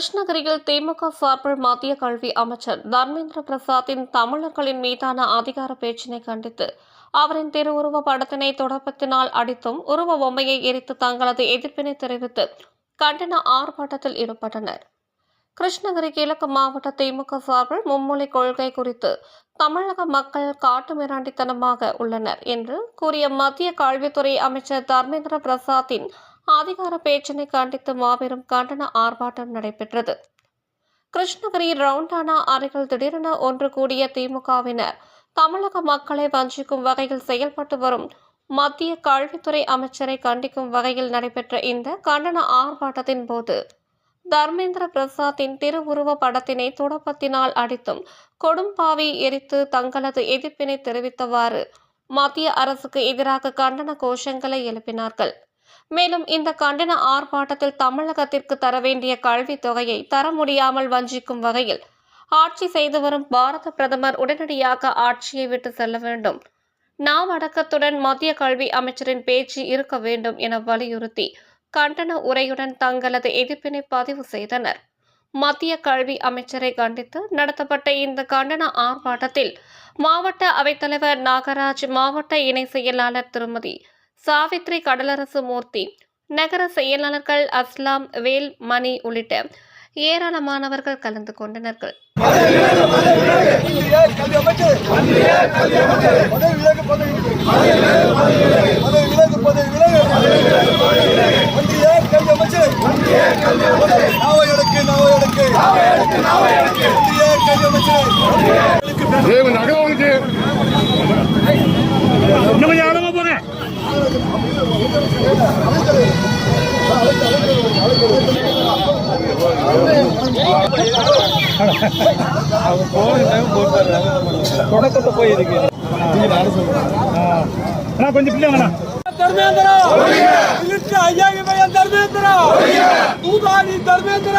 கிருஷ்ணகிரியில் திமுக சார்பில் மத்திய கல்வி அமைச்சர் தர்மேந்திர பிரசாத்தின் தமிழர்களின் மீதான அதிகார பேச்சினை கண்டித்து அவரின் திருவுருவ படத்தினை தொடப்பத்தினால் அடித்தும் உருவ பொம்மையை எரித்து தங்களது எதிர்ப்பினை தெரிவித்து கண்டன ஆர்ப்பாட்டத்தில் ஈடுபட்டனர். கிருஷ்ணகிரி கிழக்கு மாவட்ட திமுக சார்பில் மும்மொழி கொள்கை குறித்து தமிழக மக்கள் காட்டுமிராண்டித்தனமாக உள்ளனர் என்று கூறிய மத்திய கல்வித்துறை அமைச்சர் தர்மேந்திர பிரசாத்தின் அதிகார பேச்சினை கண்டித்து மாபெரும் கண்டன ஆர்ப்பாட்டம் நடைபெற்றது. கிருஷ்ணகிரி ரவுண்டானா அருகில் திடீரென ஒன்று கூடிய திமுகவினர் தமிழக மக்களை வஞ்சிக்கும் வகையில் செயல்பட்டு வரும் மத்திய கல்வித்துறை அமைச்சரை கண்டிக்கும் வகையில் நடைபெற்ற இந்த கண்டன ஆர்ப்பாட்டத்தின் போது தர்மேந்திர பிரசாத்தின் திருவுருவ படத்தினை துடப்பத்தினால் அடித்தும் கொடும்பாவி எரித்து தங்களது எதிர்ப்பினை தெரிவித்தவாறு மத்திய அரசுக்கு எதிராக கண்டன கோஷங்களை எழுப்பினார்கள். மேலும் இந்த கண்டன ஆர்ப்பாட்டத்தில் தமிழகத்திற்கு தர வேண்டிய கல்வித் தொகையை தர முடியாமல் வஞ்சிக்கும் வகையில் ஆட்சி செய்து வரும் பாரத பிரதமர் உடனடியாக ஆட்சியை விட்டு செல்ல வேண்டும். நாம் அடக்கத்துடன் மத்திய கல்வி அமைச்சரின் பேச்சு இருக்க வேண்டும் என வலியுறுத்தி கண்டன உரையுடன் தங்களது எதிர்ப்பினை பதிவு செய்தனர். மத்திய கல்வி அமைச்சரை கண்டித்து நடத்தப்பட்ட இந்த கண்டன ஆர்ப்பாட்டத்தில் மாவட்ட அவைத்தலைவர் நாகராஜ் மாவட்ட இணை செயலாளர் திருமதி சாவித்ரி கடலரசு மூர்த்தி நகர செயலாளர்கள் அஸ்லாம் வேல் மணி உள்ளிட்ட ஏராளமானவர்கள் கலந்து கொண்டனர்கள். அவங்க போன டைம் போட்டு தொடக்கத்தை போய் இருக்கு அண்ணா கொஞ்சம் பிள்ளைங்கண்ணா धर्मेंद्र ஐயா பையன் धर्मेंद्र தூதானி धर्मेंद्र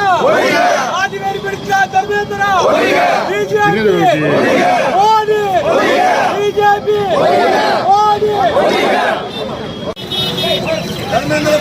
ஆதிவேரி பிடிச்சா धर्मेंद्र பிஜேபி மோடி பிஜேபி மோடி धर्मेंद्र